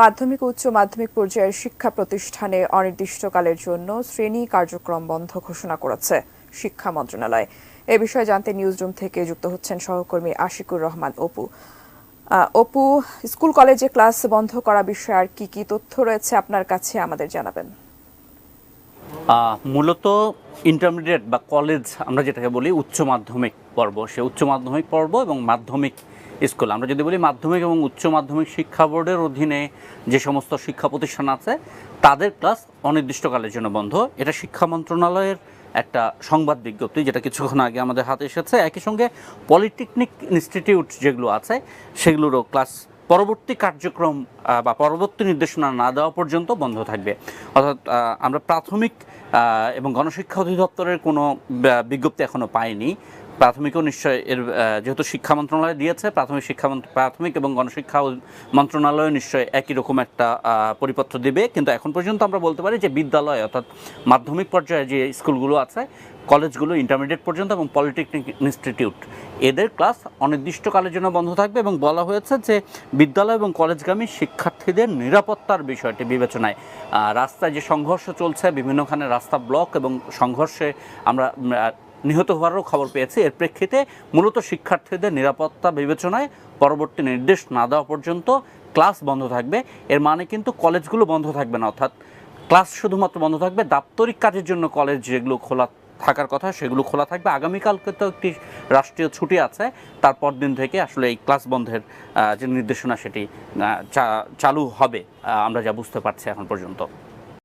মাধ্যমিক উচ্চ মাধ্যমিক পর্যায়ের শিক্ষা প্রতিষ্ঠানে অনির্দিষ্টকালের জন্য শ্রেণি কার্যক্রম বন্ধ ঘোষণা করেছে শিক্ষা মন্ত্রণালয়। এ বিষয়ে জানতে নিউজরুম থেকে যুক্ত হচ্ছেন সহকর্মী আশিকুর রহমান অপু। অপু, স্কুল কলেজে ক্লাস বন্ধ করা বিষয়ে আর কি কি তথ্য রয়েছে আপনার কাছে আমাদের জানাবেন। মূলত ইন্টারমিডিয়েট বা কলেজ আমরা যেটাকে বলি উচ্চ মাধ্যমিক পর্ব। সে উচ্চ মাধ্যমিক পর্ব এবং মাধ্যমিক স্কুল। আমরা যদি বলি মাধ্যমিক এবং উচ্চ মাধ্যমিক শিক্ষা বোর্ডের অধীনে যে সমস্ত শিক্ষা প্রতিষ্ঠান আছে, তাদের ক্লাস অনির্দিষ্টকালের জন্য বন্ধ। এটা শিক্ষা মন্ত্রণালয়ের একটা সংবাদ বিজ্ঞপ্তি যেটা কিছুক্ষণ আগে আমাদের হাতে এসেছে। একই সঙ্গে পলিটেকনিক ইনস্টিটিউট যেগুলো আছে, সেগুলোরও ক্লাস পরবর্তী কার্যক্রম বা পরবর্তী নির্দেশনা না দেওয়া পর্যন্ত বন্ধ থাকবে। অর্থাৎ আমরা প্রাথমিক এবং গণশিক্ষা অধিদপ্তরের কোনো বিজ্ঞপ্তি এখনও পাইনি। প্রাথমিকও নিশ্চয় এর যেহেতু শিক্ষা মন্ত্রণালয় দিয়েছে, প্রাথমিক শিক্ষা প্রাথমিক এবং গণশিক্ষা মন্ত্রণালয় নিশ্চয় একই রকম একটা পরিপত্র দিবে। কিন্তু এখন পর্যন্ত আমরা বলতে পারি যে বিদ্যালয়, অর্থাৎ মাধ্যমিক পর্যায়ে যে স্কুলগুলো আছে কলেজগুলো ইন্টারমিডিয়েট পর্যন্ত এবং পলিটেকনিক ইনস্টিটিউট এদের ক্লাস অনির্দিষ্টকালের জন্য বন্ধ থাকবে এবং বলা হয়েছে যে বিদ্যালয় এবং কলেজগামী শিক্ষার্থীদের নিরাপত্তার বিষয়টি বিবেচনায়। রাস্তায় যে সংঘর্ষ চলছে, বিভিন্নখানে রাস্তা ব্লক এবং সংঘর্ষে আমরা নিহত হওয়ারও খবর পেয়েছি। এর প্রেক্ষিতে মূলত শিক্ষার্থীদের নিরাপত্তা বিবেচনায় পরবর্তী নির্দেশ না দেওয়া পর্যন্ত ক্লাস বন্ধ থাকবে। এর মানে কিন্তু কলেজগুলো বন্ধ থাকবে না, অর্থাৎ ক্লাস শুধুমাত্র বন্ধ থাকবে। দাপ্তরিক কাজের জন্য কলেজ যেগুলো খোলা থাকার কথা, সেগুলো খোলা থাকবে। আগামীকালকে তো একটি রাষ্ট্রীয় ছুটি আছে। তারপর দিন থেকে আসলে এই ক্লাস বন্ধের যে নির্দেশনা সেটি চালু হবে। আমরা যা বুঝতে পারছি এখন পর্যন্ত।